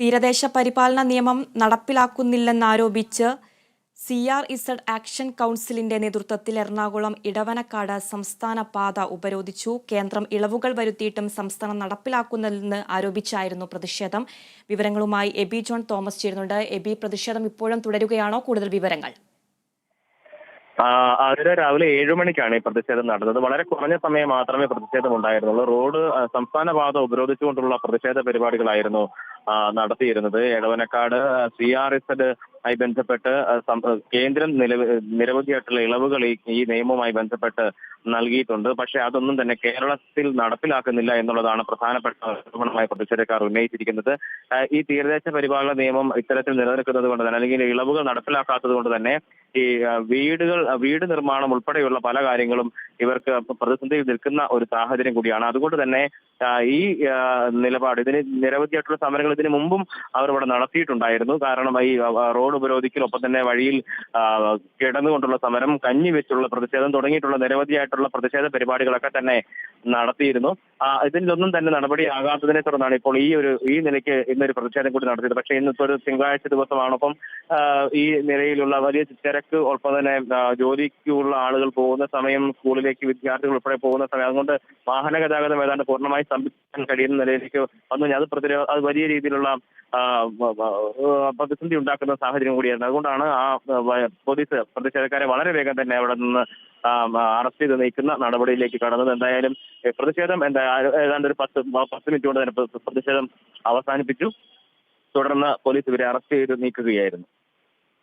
തീരദേശ പരിപാലന നിയമം നടപ്പിലാക്കുന്നില്ലെന്നാരോപിച്ച് സി ആർ ഇസഡ് ആക്ഷൻ കൗൺസിലിന്റെ നേതൃത്വത്തിൽ എറണാകുളം ഇടവനക്കാട് സംസ്ഥാന പാത ഉപരോധിച്ചു. കേന്ദ്രം ഇളവുകൾ വരുത്തിയിട്ടും സംസ്ഥാനം നടപ്പിലാക്കുന്നില്ലെന്ന് ആരോപിച്ചായിരുന്നു പ്രതിഷേധം. വിവരങ്ങളുമായി എബി ജോൺ തോമസ് ചേരുന്നുണ്ട്. എബി പ്രതിഷേധം ഇപ്പോഴും തുടരുകയാണോ? കൂടുതൽ വിവരങ്ങൾ. അതിന് രാവിലെ ഏഴു മണിക്കാണ് ഈ പ്രതിഷേധം നടന്നത്. വളരെ കുറഞ്ഞ സമയം മാത്രമേ പ്രതിഷേധം ഉണ്ടായിരുന്നുള്ളൂ. റോഡ് സംസ്ഥാന പാത ഉപരോധിച്ചുകൊണ്ടുള്ള പ്രതിഷേധ പരിപാടികളായിരുന്നു നടത്തിയിരുന്നത്. എടവനക്കാട് സി ആർ എസ് ആയി ബന്ധപ്പെട്ട് കേന്ദ്രം നിരവധിയായിട്ടുള്ള ഇളവുകൾ ഈ നിയമവുമായി ബന്ധപ്പെട്ട് നൽകിയിട്ടുണ്ട്. പക്ഷേ അതൊന്നും തന്നെ കേരളത്തിൽ നടപ്പിലാക്കുന്നില്ല എന്നുള്ളതാണ് പ്രധാനപ്പെട്ട ആരോപണമായി പ്രതിഷേധക്കാർ ഉന്നയിച്ചിരിക്കുന്നത്. ഈ തീരദേശ പരിപാലന നിയമം ഇത്തരത്തിൽ നിലനിൽക്കുന്നത് കൊണ്ട് തന്നെ അല്ലെങ്കിൽ ഇളവുകൾ നടപ്പിലാക്കാത്തത് കൊണ്ട് തന്നെ ഈ വീടുകൾ വീട് നിർമ്മാണം ഉൾപ്പെടെയുള്ള പല കാര്യങ്ങളും ഇവർക്ക് പ്രതിസന്ധിയിൽ നിൽക്കുന്ന ഒരു സാഹചര്യം കൂടിയാണ്. അതുകൊണ്ട് തന്നെ ഈ നിലപാട് ഇതിന് നിരവധിയായിട്ടുള്ള സമരങ്ങൾ ഇതിനു മുമ്പും അവർ ഇവിടെ നടത്തിയിട്ടുണ്ടായിരുന്നു. കാരണം ഈ റോഡ് ഉപരോധിക്കൽ ഒപ്പം തന്നെ വഴിയിൽ കിടന്നുകൊണ്ടുള്ള സമരം കഞ്ഞി വെച്ചുള്ള പ്രതിഷേധം തുടങ്ങിയിട്ടുള്ള നിരവധിയായിട്ടുള്ള പ്രതിഷേധ പരിപാടികളൊക്കെ തന്നെ നടത്തിയിരുന്നു. ഇതിലൊന്നും തന്നെ നടപടി നടപടിയാകാത്തതിനെ തുടർന്നാണ് ഇപ്പോൾ ഈ ഒരു ഈ നിലയ്ക്ക് ഇന്നൊരു പ്രതിഷേധം കൂടി നടത്തിയത്. പക്ഷേ ഇന്നിപ്പോ ഒരു തിങ്കളാഴ്ച ദിവസമാണ് ഒപ്പം ഈ നിലയിലുള്ള വലിയ തിരക്ക് ഒപ്പം തന്നെ ജോലിക്കുള്ള ആളുകൾ പോകുന്ന സമയം സ്കൂളിലേക്ക് വിദ്യാർത്ഥികൾ ഉൾപ്പെടെ പോകുന്ന സമയം അതുകൊണ്ട് വാഹന ഗതാഗതം ഏതാണ്ട് പൂർണമായി സ്തംഭിക്കാൻ കഴിയുന്ന നിലയിലേക്ക് വന്നു. അത് പ്രതിരോ അത് വലിയ രീതിയിലുള്ള പ്രതിസന്ധി ഉണ്ടാക്കുന്ന സാഹചര്യം കൂടിയായിരുന്നു. അതുകൊണ്ടാണ് ആ പോലീസ് പ്രതിഷേധക്കാരെ വളരെ വേഗം തന്നെ അവിടെ നിന്ന് അറസ്റ്റ് ചെയ്ത് നീക്കുന്ന നടപടിയിലേക്ക് കടന്നത്. എന്തായാലും പ്രതിഷേധം എന്താ ഏതാണ്ട് ഒരു പത്ത് പത്ത് മിനിറ്റ് കൊണ്ട് തന്നെ പ്രതിഷേധം അവസാനിപ്പിച്ചു. തുടർന്ന് പോലീസ് ഇവരെ അറസ്റ്റ് ചെയ്ത് നീക്കുകയായിരുന്നു.